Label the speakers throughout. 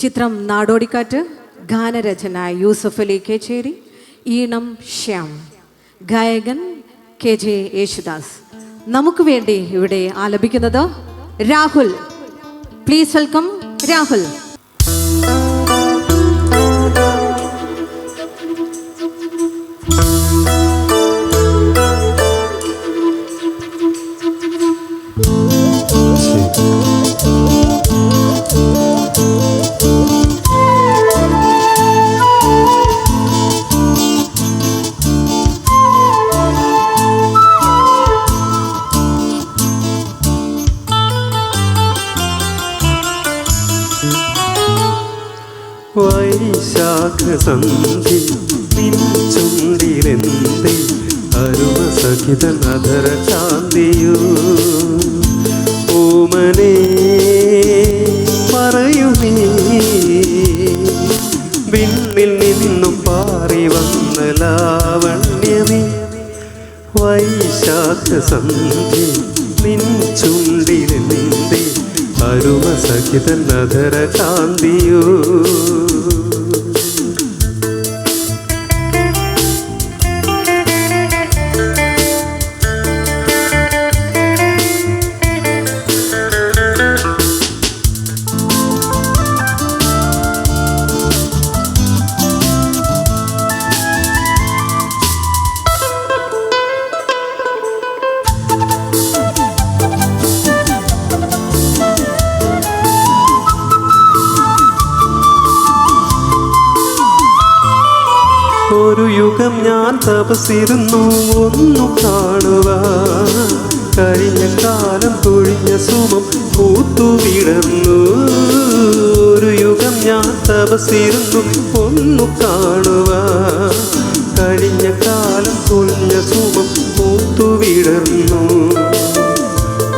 Speaker 1: ചിത്രം നാടോടിക്കാറ്റ് ഗാനരചന യൂസഫ് അലി കേച്ചേരി ഈണം ശ്യാം ഗായകൻ കെ ജെ യേശുദാസ്. നമുക്ക് വേണ്ടി ഇവിടെ ആലപിക്കുന്നത് രാഹുൽ. Please welcome Rahul.
Speaker 2: വൈശാഖ സന്ധി നിൻ ചുണ്ടിലെന്തേ അരുമ നദര ചാന്തിയോ ഓമനേ പറയൂ നീ. വിണ്ണിൽ നിന്നും പാറി വന്ന ലാവണ്യമേ വൈശാഖ സന്ധി നിൻ ചുണ്ടിലെന്തേ അരുമ സഹിത നദര കാന്തിയോ ഒരു യുഗം ഞാൻ തപസിരുന്നു ഒന്നു കാണുക കഴിഞ്ഞ കാലം തൊഴിഞ്ഞ സുമം പൂത്തുവിടന്നു. ഒരു യുഗം ഞാൻ തപസിരുന്നു ഒന്നു കാണുക കഴിഞ്ഞ കാലം തൊഴിഞ്ഞ സുമം പൂത്തുവിടർന്നു.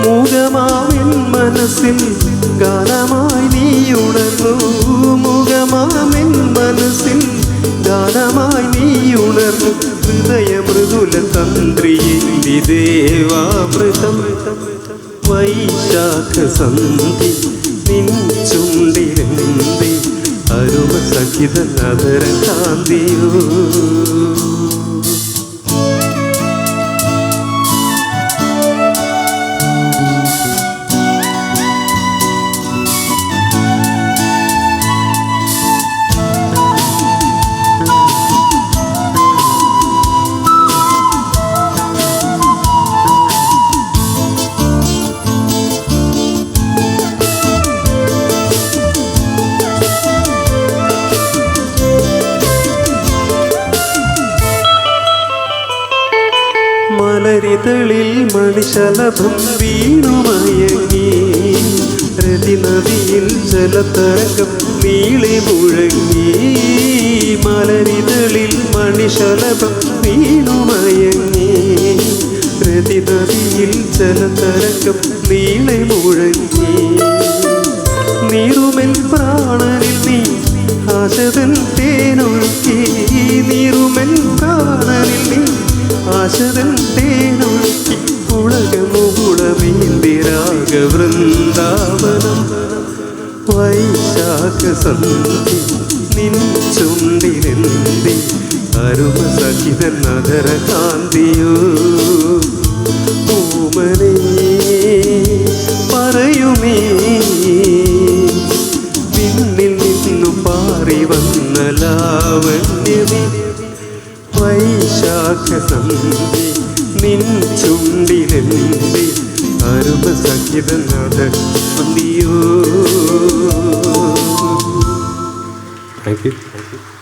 Speaker 2: മുഖമാവിൻ മനസ്സിൽ ഗാനമായി നീ ഉണർന്നു മുഖമാവിൻ മനസ്സിൽ ഗാനമായി നീ ഉണർന്നു. ഹൃദയ മൃദുല തന്ത്രിയിൽ വിദേവാമൃതം വൈശാഖ സന്ധി നിൻ ചുണ്ടിലെന്തി അരുമ സഹിത നദര കാന്തിയോ. മലരിതളിൽ മണിശലഭം വീണുമയങ്ങി. രതിനദിയിൽ ജലതരംഗം വീളി മുഴങ്ങി. മലരിതളിൽ മണിശലഭം വീണുമയങ്ങി. വൃന്ദാവനം വൈശാഖ സന്ധി നിൻ ചുണ്ടിലെന്തി അരുമ സഹിത നഗര കാന്തിയോ പറയുമേ പിന്നിൽ നിന്നു പാറി വന്ന ലാവണ്യമേ വൈശാഖ സന്ധി നിൻ give another from you. Thank you. Thank you.